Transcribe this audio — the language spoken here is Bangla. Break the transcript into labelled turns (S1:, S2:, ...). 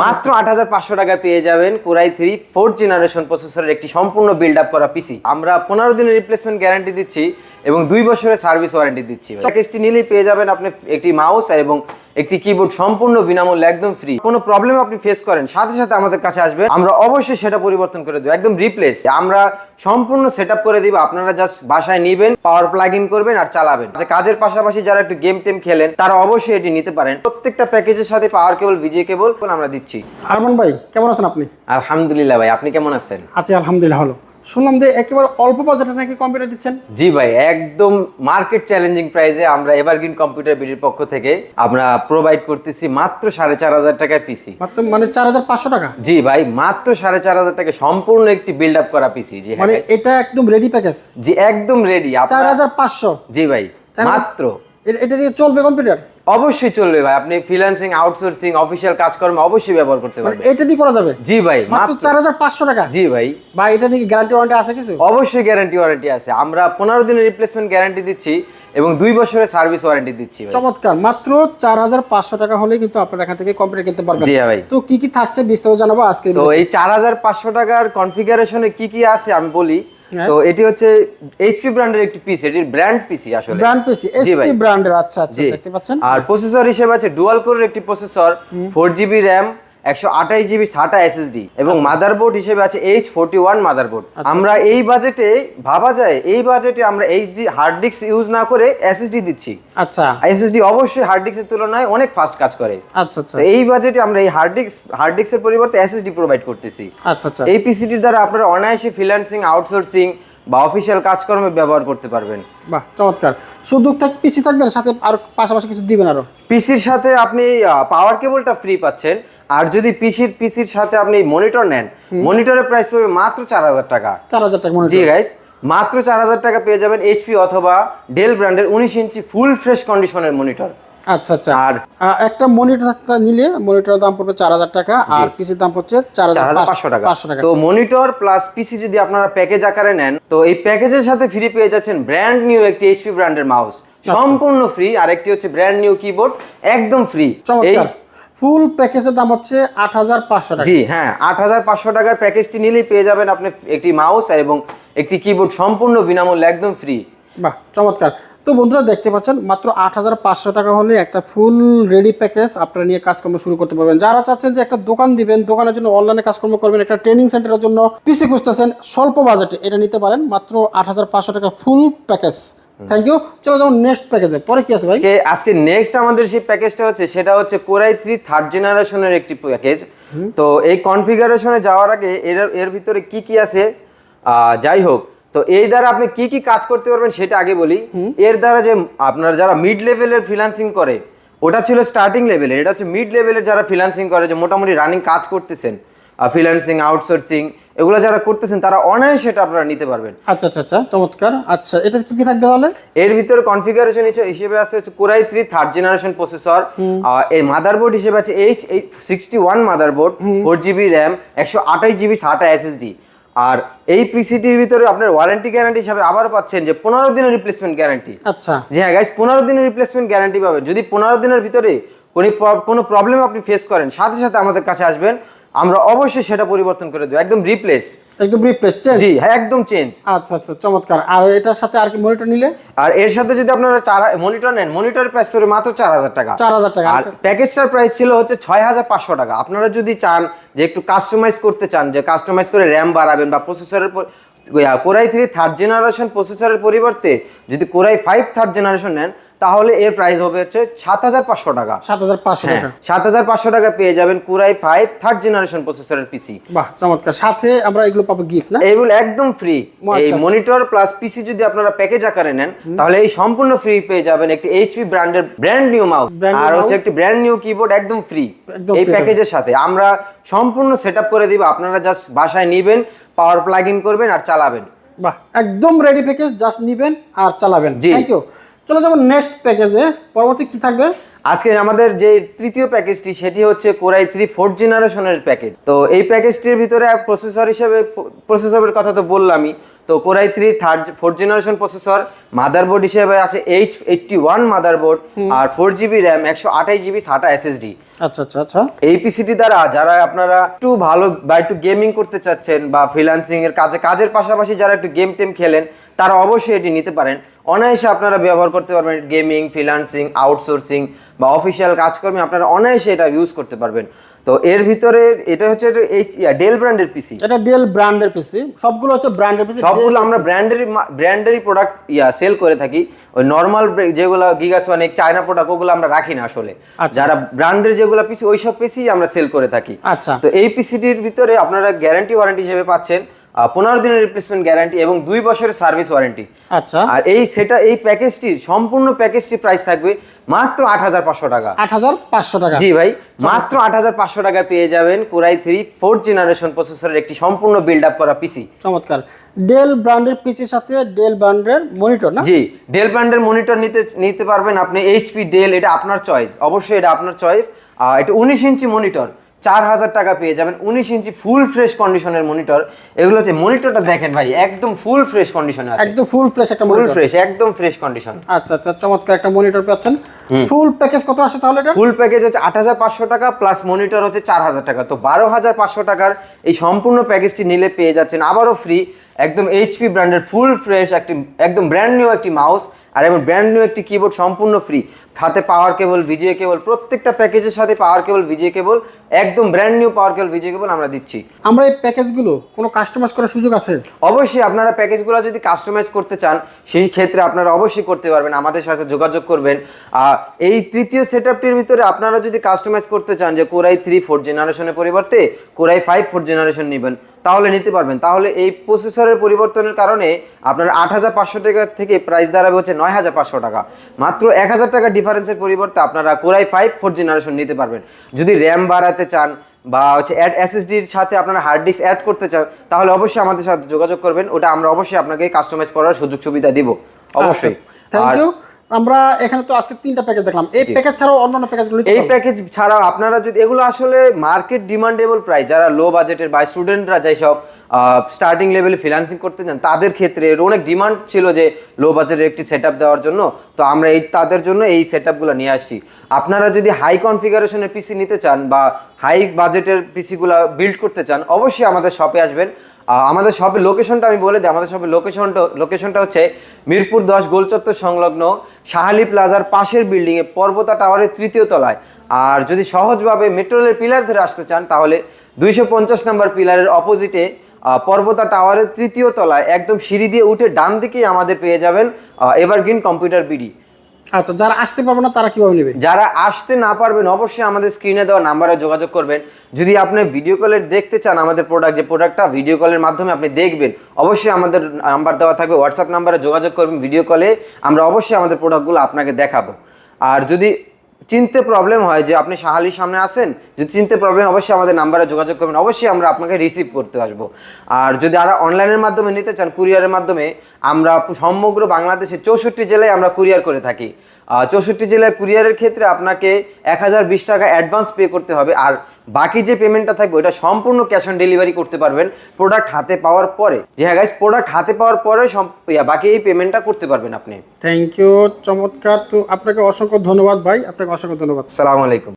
S1: মাত্র আট হাজার পাঁচশো টাকায় পেয়ে যাবেন কোরাই থ্রি ফোর্থ জেনারেশন প্রসেসরের একটি সম্পূর্ণ বিল্ড আপ করা পিসি আমরা পনেরো দিনের রিপ্লেসমেন্ট গ্যারান্টি দিচ্ছি এবং দুই বছরের সার্ভিস ওয়ারেন্টি দিচ্ছি। প্যাকেজটি নিলেই পেয়ে যাবেন আপনি একটি মাউস এবং একটি কিবোর্ড সম্পূর্ণ বিনামূল্যে একদম ফ্রি কোনো প্রবলেম আপনি ফেস করেন সাথে সাথে আমাদের কাছে আসবেন আমরা অবশ্যই সেটা পরিবর্তন করে দেবো একদম রিপ্লেস আমরা সম্পূর্ণ সেট করে দিব আপনারা জাস্ট বাসায় নিবেন পাওয়ার প্লাগ ইন করবেন আর চালাবেন। আচ্ছা, কাজের পাশাপাশি যারা একটু গেম টেম খেলেন তারা অবশ্যই এটি নিতে পারেন। প্রত্যেকটা প্যাকেজের সাথে পাওয়ার কেবল ভিজিএ কেবল আমরা দিচ্ছি।
S2: আরমান ভাই কেমন আছেন আপনি?
S1: আলহামদুলিল্লাহ ভাই আপনি কেমন আছেন?
S2: আছি আলহামদুলিল্লাহ ভালো। শুনলাম যে একেবারে অল্প বাজেটে নাকি কম্পিউটার দিচ্ছেন।
S1: জি ভাই একদম মার্কেট চ্যালেঞ্জিং প্রাইসে আমরা এভারগ্রিন কম্পিউটার বিডির পক্ষ থেকে আমরা প্রোভাইড করতেছি মাত্র সাড়ে চার হাজার টাকায় পিসি
S2: মাত্র মানে চার হাজার পাঁচশো টাকা?
S1: জি ভাই মাত্র সাড়ে চার হাজার টাকা সম্পূর্ণ একটি বিল্ড আপ করা পিসি জি হ্যাঁ
S2: মানে এটা একদম রেডি প্যাকেজ
S1: জি একদম রেডি
S2: চার হাজার পাঁচশো।
S1: জি ভাই মাত্র।
S2: এটা দিয়ে চলবে কম্পিউটার
S1: অবশ্যই চলবে ভাই। আপনি ফ্রিল্যান্সিং আউটসোর্সিং অফিসিয়াল কাজকর্ম অবশ্যই ব্যবহার করতে
S2: মানে
S1: পারবেন।
S2: এটা দিয়ে করা যাবে?
S1: জি ভাই
S2: মাত্র
S1: মাত্র।
S2: চার হাজার পাঁচশো টাকা?
S1: জি ভাই।
S2: ভাই এটা দিয়ে গ্যারান্টি ওয়ারেন্টি আছে কিছু?
S1: অবশ্যই গ্যারান্টি ওয়ারেন্টি আছে। আমরা পনেরো দিনের রিপ্লেসমেন্ট গ্যারান্টি দিচ্ছি এবং দুই বছরের সার্ভিস ওয়ারেন্টি দিচ্ছি ভাই।
S2: চমৎকার। মাত্র চার হাজার পাঁচশো টাকা হলে কিন্তু আপনারা এখান থেকে কম্পিউটার কিনতে পারবেন।
S1: জি ভাই।
S2: তো কি কি থাকছে বিস্তারিত জানাব আজকে
S1: তো এই চার হাজার পাঁচশো টাকার কনফিগারেশনে কি কি আছে আমি বলি। তো এটি হচ্ছে এইচপি ব্র্যান্ডের একটি পিসি এটির ব্র্যান্ড পিসি আসলে।
S2: ব্র্যান্ড পিসি এইচপি ব্র্যান্ডের আচ্ছা আচ্ছা দেখতে পাচ্ছেন।
S1: আর প্রসেসর হিসেবে আছে ডুয়াল কোরের একটি প্রসেসর ফোর জিবি র্যাম একশো আঠাশ জিবি সাটা এসএসডি এবং
S2: আচ্ছা।
S1: মাদারবোর্ড হিসেবে আছে এইচ ফোরটি ওয়ান মাদারবোর্ড আমরা এই বাজেটে ভাবা যায় এই বাজেটে আমরা এইচডি হার্ড ডিস্ক ইউজ না করে এসএসডি দিচ্ছি।
S2: আচ্ছা।
S1: এসএসডি অবশ্যই হার্ড ডিস্কের তুলনায় অনেক ফাস্ট কাজ করে।
S2: আচ্ছা আচ্ছা।
S1: এই বাজেটে আমরা এই হার্ড ডিস্ক হার্ড ডিস্কের পরিবর্তে এসএসডি প্রোভাইড করতেছি।
S2: আচ্ছা আচ্ছা।
S1: এই পিসিটির দ্বারা আপনারা অনায়াসে ফ্রিল্যান্সিং আউটসোর্সিং বা অফিসিয়াল কাজকর্মে ব্যবহার করতে পারবেন।
S2: বাহ চমৎকার। শুধু পিসি থাকবেন সাথে আর পাশাপাশি কিছু দিবেন আরও?
S1: পিসির সাথে আপনি পাওয়ার কেবলটা ফ্রি পাচ্ছেন। আর যদি পিসির পিসির সাথে আপনি মনিটর নেন মনিটরের প্রাইস পড়বে মাত্র চার হাজার টাকা।
S2: চার হাজার টাকা
S1: জি গাইজ মাত্র চার হাজার টাকা পেয়ে যাবেন এইচপি অথবা ডেল ব্র্যান্ডের উনিশ ইঞ্চি ফুল ফ্রেশ কন্ডিশনের মনিটর
S2: আচ্ছা আচ্ছা।
S1: আর
S2: একটা মনিটর নিলে মনিটরের দাম পড়বে চার হাজার টাকা আর পিসির দাম হচ্ছে চার হাজার
S1: পাঁচশো টাকা।
S2: পাঁচশো টাকা।
S1: তো মনিটর প্লাস পিসি যদি আপনারা প্যাকেজ আকারে নেন তো এই প্যাকেজের সাথে ফ্রি পেয়ে যাচ্ছেন ব্র্যান্ড নিউ একটি এইচপি ব্র্যান্ডের মাউস। সম্পূর্ণ ফ্রি আর একটি হচ্ছে ব্র্যান্ড নিউ কিবোর্ড একদম ফ্রি
S2: চমৎকার। ফুল প্যাকেজের দাম হচ্ছে আট হাজার পাঁচশো টাকা।
S1: জি হ্যাঁ আট হাজার পাঁচশো টাকার প্যাকেজটি নিলেই পেয়ে যাবেন আপনি একটি মাউস এবং একটি কিবোর্ড সম্পূর্ণ বিনামূল্যে একদম ফ্রি
S2: বাহ চমৎকার। তো বন্ধুরা দেখতে পাচ্ছেন মাত্র আট হাজার পাঁচশো টাকা হলে একটা ফুল রেডি প্যাকেজ আপনারা নিয়ে কাজকর্ম শুরু করতে পারবেন। যারা চাচ্ছেন যে একটা দোকান দিবেন দোকানের জন্য অনলাইনে কাজকর্ম করবেন একটা ট্রেনিং সেন্টারের জন্য পিসি খুঁজতেছেন স্বল্প বাজেটে এটা নিতে পারেন। মাত্র আট হাজার পাঁচশো টাকা ফুল প্যাকেজ থ্যাংক ইউ চলো যেমন নেক্সট প্যাকেজে পরে কি আছে ভাই?
S1: আজকে আজকে নেক্সট আমাদের যে প্যাকেজটা হচ্ছে সেটা হচ্ছে কোরাই থ্রি থার্ড জেনারেশনের একটি প্যাকেজ তো এই কনফিগারেশনে যাওয়ার আগে এর এর ভিতরে কি কি আছে? যাই হোক তো এই দ্বারা আপনি কি কি কাজ করতে পারবেন সেটা আগে বলি। এর দ্বারা যে আপনার যারা মিড লেভেলের ফ্রিল্যান্সিং করে ওটা ছিল স্টার্টিং লেভেলের এটা হচ্ছে মিড লেভেলের যারা ফ্রিল্যান্সিং করে যে মোটামুটি রানিং কাজ করতেছেন ফ্রিল্যান্সিং আউটসোর্সিং এগুলো যারা করতেছেন তারা অনায়াসে সেটা আপনারা নিতে পারবেন।
S2: আচ্ছা আচ্ছা আচ্ছা চমৎকার। আচ্ছা এটা কি কি থাকবে তাহলে?
S1: এর ভিতরে কনফিগারেশন হিসেবে আছে হচ্ছে core i three third generation processor এই মাদারবোর্ড হিসেবে আছে H eight sixty one motherboard four GB RAM একশো আঠাশ জিবি সাটা এসএসডি আর এই পিসিটির ভিতরে আপনার ওয়ারেন্টি গ্যারান্টি হিসাবে আবার পাচ্ছেন যে পনেরো দিনের রিপ্লেসমেন্ট গ্যারান্টি
S2: আচ্ছা।
S1: জি হ্যাঁ গাইজ পনেরো দিনের রিপ্লেসমেন্ট গ্যারান্টি পাবেন। যদি পনেরো দিনের ভিতরে কোনো কোনো প্রবলেম আপনি ফেস করেন সাথে সাথে আমাদের কাছে আসবেন। আমরা অবশ্যই সেটা পরিবর্তন করে দেবো। একদম রিপ্লেস
S2: একদম রিপ্লেস চেঞ্জ
S1: জি হ্যাঁ একদম চেঞ্জ
S2: আচ্ছা আচ্ছা চমৎকার। আর এটার সাথে আর কি মনিটর নিলে?
S1: আর এর সাথে যদি আপনারা চার মনিটর নেন মনিটর প্রাইস পড়বে মাত্র চার হাজার টাকা।
S2: চার হাজার টাকা।
S1: আর প্যাকেজটার প্রাইস ছিল হচ্ছে ছয় হাজার পাঁচশো টাকা। আপনারা যদি চান যে একটু কাস্টমাইজ করতে চান যে কাস্টমাইজ করে র্যাম বাড়াবেন বা প্রসেসরের কোরাই থ্রি থার্ড জেনারেশন প্রসেসরের পরিবর্তে যদি কোরাই ফাইভ থার্ড জেনারেশন নেন তাহলে এর প্রাইস হবে হচ্ছে সাত হাজার পাঁচশো টাকা।
S2: সাত হাজার পাঁচশো
S1: হ্যাঁ
S2: টাকা।
S1: সাত হাজার পাঁচশো টাকা পেয়ে যাবেন কুরাই ফাইভ থার্ড জেনারেশন প্রসেসরের পিসি
S2: বাহ চমৎকার। সাথে আমরা এগুলো পাবো গিফট না?
S1: এইগুলো একদম ফ্রি। এই মনিটর প্লাস পিসি যদি আপনারা প্যাকেজ আকারে নেন তাহলে এই সম্পূর্ণ ফ্রি পেয়ে যাবেন একটি এইচপি ব্র্যান্ডের ব্র্যান্ড নিউ মাউস আর হচ্ছে একটি ব্র্যান্ড নিউ কিবোর্ড একদম ফ্রি এই প্যাকেজের সাথে। আমরা সম্পূর্ণ সেট করে দিব আপনারা জাস্ট বাসায় নিবেন। পাওয়ার প্লাগ ইন করবেন আর চালাবেন।
S2: বাহ একদম রেডি প্যাকেজ জাস্ট নেবেন আর চালাবেন। থ্যাংক ইউ চলো যাব নেক্সট প্যাকেজে পরবর্তী কি থাকবে?
S1: আজকে আমাদের যে তৃতীয় প্যাকেজটি সেটি হচ্ছে কোরাই থ্রি ফোর্থ জেনারেশনের প্যাকেজ তো এই প্যাকেজটির ভিতরে প্রসেসর হিসেবে প্রসেসরের কথা তো বললামই। তো core i three third four generation processor motherboard হিসেবে আছে এইচ এইটটি ওয়ান মাদারবোর্ড আর ফোর জিবি র্যাম একশো আঠাশ জিবি সাটা এসএসডি
S2: আচ্ছা আচ্ছা আচ্ছা।
S1: এই পিসিটি দ্বারা যারা আপনারা একটু ভালো বা একটু গেমিং করতে চাচ্ছেন বা ফ্রিল্যান্সিং এর কাজে কাজের পাশাপাশি যারা একটু গেম টেম খেলেন তারা অবশ্যই এটি নিতে পারেন। অনায়াসে আপনারা ব্যবহার করতে পারবেন গেমিং ফ্রিল্যান্সিং আউটসোর্সিং বা অফিসিয়াল কাজকর্মে আপনারা অনায়াসে এটা ইউজ করতে পারবেন। তো এর ভিতরে এটা হচ্ছে এইচ ডেল ব্র্যান্ডের পিসি
S2: এটা ডেল ব্র্যান্ডের পিসি সবগুলো হচ্ছে ব্র্যান্ডের পিসি
S1: সবগুলো আমরা ব্র্যান্ডের ব্র্যান্ডেরই প্রোডাক্ট ইয়া সেল করে থাকি। ওই নর্মাল যেগুলো গিগাসনিক চায়না প্রোডাক্ট ওগুলো আমরা রাখি না আসলে।
S2: আচ্ছা।
S1: যারা ব্র্যান্ডের যেগুলো পিসি ওই সব পিসি আমরা সেল করে থাকি।
S2: আচ্ছা।
S1: তো এই পিসিটির ভিতরে আপনারা গ্যারান্টি ওয়ারেন্টি হিসেবে পাচ্ছেন। পনেরো দিনের রিপ্লেসমেন্ট গ্যারান্টি এবং দুই বছরের সার্ভিস ওয়ারেন্টি
S2: আচ্ছা।
S1: আর এই সেটা এই প্যাকেজটির সম্পূর্ণ প্যাকেজটি প্রাইস থাকবে মাত্র আট হাজার পাঁচশো টাকা।
S2: আট হাজার পাঁচশো টাকা।
S1: জি ভাই মাত্র আট হাজার পাঁচশো টাকায় পেয়ে যাবেন কোরাই থ্রি ফোর্থ জেনারেশন প্রসেসরের একটি সম্পূর্ণ বিল্ড আপ করা পিসি
S2: চমৎকার। ডেল ব্র্যান্ডের পিসির সাথে ডেল ব্র্যান্ডের মনিটর না?
S1: জি ডেল ব্র্যান্ডের মনিটর নিতে নিতে পারবেন আপনি এইচপি ডেল এটা আপনার চয়েস অবশ্যই এটা আপনার চয়েস এটা উনিশ ইঞ্চি মনিটর চার হাজার টাকা পেয়ে যাবেন উনিশ ইঞ্চি ফুল ফ্রেশ কন্ডিশনের মনিটর এগুলো হচ্ছে মনিটরটা দেখেন ভাই একদম ফুল ফ্রেশ কন্ডিশনে আছে।
S2: একদম ফুল ফ্রেশ একটা
S1: ফুল ফ্রেশ একদম ফ্রেশ কন্ডিশন
S2: আচ্ছা আচ্ছা চমৎকার একটা মনিটর পাচ্ছেন। ফুল প্যাকেজ কত আসে তাহলে এটা?
S1: ফুল প্যাকেজ হচ্ছে আট হাজার পাঁচশো টাকা প্লাস মনিটর হচ্ছে চার হাজার টাকা। তো বারো হাজার পাঁচশো টাকার এই সম্পূর্ণ প্যাকেজটি নিলে পেয়ে যাচ্ছেন আবারও ফ্রি একদম এইচপি ব্র্যান্ডের ফুল ফ্রেশ একটি একদম ব্র্যান্ড নিউ একটি মাউস আর এবং ব্র্যান্ড নিউ একটি কিবোর্ড সম্পূর্ণ ফ্রি হাতে পাওয়ার কেবল ভিজিএ কেবল প্রত্যেকটা প্যাকেজের সাথে পাওয়ার কেবল ভিজিএ কেবল একদম brand new power cable VGA cable আমরা দিচ্ছি।
S2: আমরা এই প্যাকেজগুলো কোনো কাস্টমাইজ করার সুযোগ আছে?
S1: অবশ্যই আপনারা প্যাকেজগুলো যদি কাস্টমাইজ করতে চান সেই ক্ষেত্রে আপনারা অবশ্যই করতে পারবেন। আমাদের সাথে যোগাযোগ করবেন। আর এই তৃতীয় সেটআপটির ভিতরে আপনারা যদি কাস্টমাইজ করতে চান যে কোরাই থ্রি ফোর জেনারেশনের পরিবর্তে কোরাই ফাইভ ফোর জেনারেশন নেবেন তাহলে নিতে পারবেন। তাহলে এই প্রসেসরের পরিবর্তনের কারণে আপনার আট হাজার পাঁচশো টাকা থেকে প্রাইস দাঁড়াবে হচ্ছে নয় হাজার পাঁচশো টাকা। মাত্র এক হাজার টাকা ডিফারেন্সের পরিবর্তে আপনারা কোরাই ফাইভ ফোর জেনারেশন নিতে পারবেন। যদি র্যাম বাড়াতে চান বা হচ্ছে অ্যাড এসএসডির সাথে আপনারা হার্ড ডিস্ক অ্যাড করতে চান তাহলে অবশ্যই আমাদের সাথে যোগাযোগ করবেন। ওটা আমরা অবশ্যই আপনাকে কাস্টমাইজ করার সুযোগ সুবিধা দিব অবশ্যই।
S2: থ্যাংক ইউ আমরা এখানে তো আজকে তিনটা প্যাকেজ দেখলাম। এই প্যাকেজ ছাড়াও অন্যান্য প্যাকেজগুলো
S1: এই প্যাকেজ ছাড়াও আপনারা যদি এগুলো আসলে মার্কেট ডিমান্ডেবল প্রাইস যারা লো বাজেটের বা স্টুডেন্টরা যেসব স্টার্টিং লেভেলে ফিনান্সিং করতে চান তাদের ক্ষেত্রে এর অনেক ডিমান্ড ছিল যে লো বাজেটের একটি সেট দেওয়ার জন্য। তো আমরা এই তাদের জন্য এই সেট নিয়ে আসছি। আপনারা যদি হাই কনফিগারেশনের পিসি নিতে চান বা হাই বাজেটের পিসিগুলো বিল্ড করতে চান অবশ্যই আমাদের শপে আসবেন। আমাদের শপের লোকেশনটা আমি বলে দিই আমাদের শপের লোকেশনটা লোকেশনটা হচ্ছে মিরপুর দশ গোলচত্বর সংলগ্ন শাহালি প্লাজার পাশের বিল্ডিংয়ে পর্বতা টাওয়ারের তৃতীয় তলায়। আর যদি সহজভাবে মেট্রো রেলের পিলার ধরে আসতে চান, তাহলে দুইশো পঞ্চাশ নম্বর পিলারের অপোজিটে পর্বতা টাওয়ারের তৃতীয় তলায় একদম সিঁড়ি দিয়ে উঠে ডান দিকেই আমাদের পেয়ে যাবেন এভারগ্রিন কম্পিউটার বিডি।
S2: আচ্ছা যারা আসতে পারবে না, তারা কীভাবে নেবে?
S1: যারা আসতে না পারবেন অবশ্যই আমাদের স্ক্রিনে দেওয়া নাম্বারে যোগাযোগ করবেন। যদি আপনি ভিডিও কলের দেখতে চান আমাদের প্রোডাক্ট যে প্রোডাক্টটা ভিডিও কলের মাধ্যমে আপনি দেখবেন, অবশ্যই আমাদের নাম্বার দেওয়া থাকবে। হোয়াটসঅ্যাপ নাম্বারে যোগাযোগ করবেন ভিডিও কলে আমরা অবশ্যই আমাদের প্রোডাক্টগুলো আপনাকে দেখাবো। আর যদি চিনতে প্রবলেম হয় যে আপনি সাহালির সামনে আসেন যদি চিনতে প্রবলেম অবশ্যই আমাদের নাম্বারে যোগাযোগ করবেন, অবশ্যই আমরা আপনাকে রিসিভ করতে আসব। আর যদি আর অনলাইনের মাধ্যমে নিতে চান কুরিয়ারের মাধ্যমে, আমরা সমগ্র বাংলাদেশের চৌষট্টি জেলায় আমরা কুরিয়ার করে থাকি। চৌষট্টি জেলায় কুরিয়ারের ক্ষেত্রে আপনাকে এক হাজার বিশ টাকা অ্যাডভান্স পে করতে হবে, আর বাকি যে পেমেন্টটা থাকবে ওটা সম্পূর্ণ ক্যাশ অন ডেলিভারি করতে পারবেন প্রোডাক্ট হাতে পাওয়ার পরে। যে হ্যাঁ গাইস প্রোডাক্ট হাতে পাওয়ার পরে বাকি এই পেমেন্টটা করতে পারবেন আপনি।
S2: থ্যাংক ইউ চমৎকার। তো আপনাকে অসংখ্য ধন্যবাদ ভাই আপনাকে অসংখ্য ধন্যবাদ।
S1: সালাম আলাইকুম।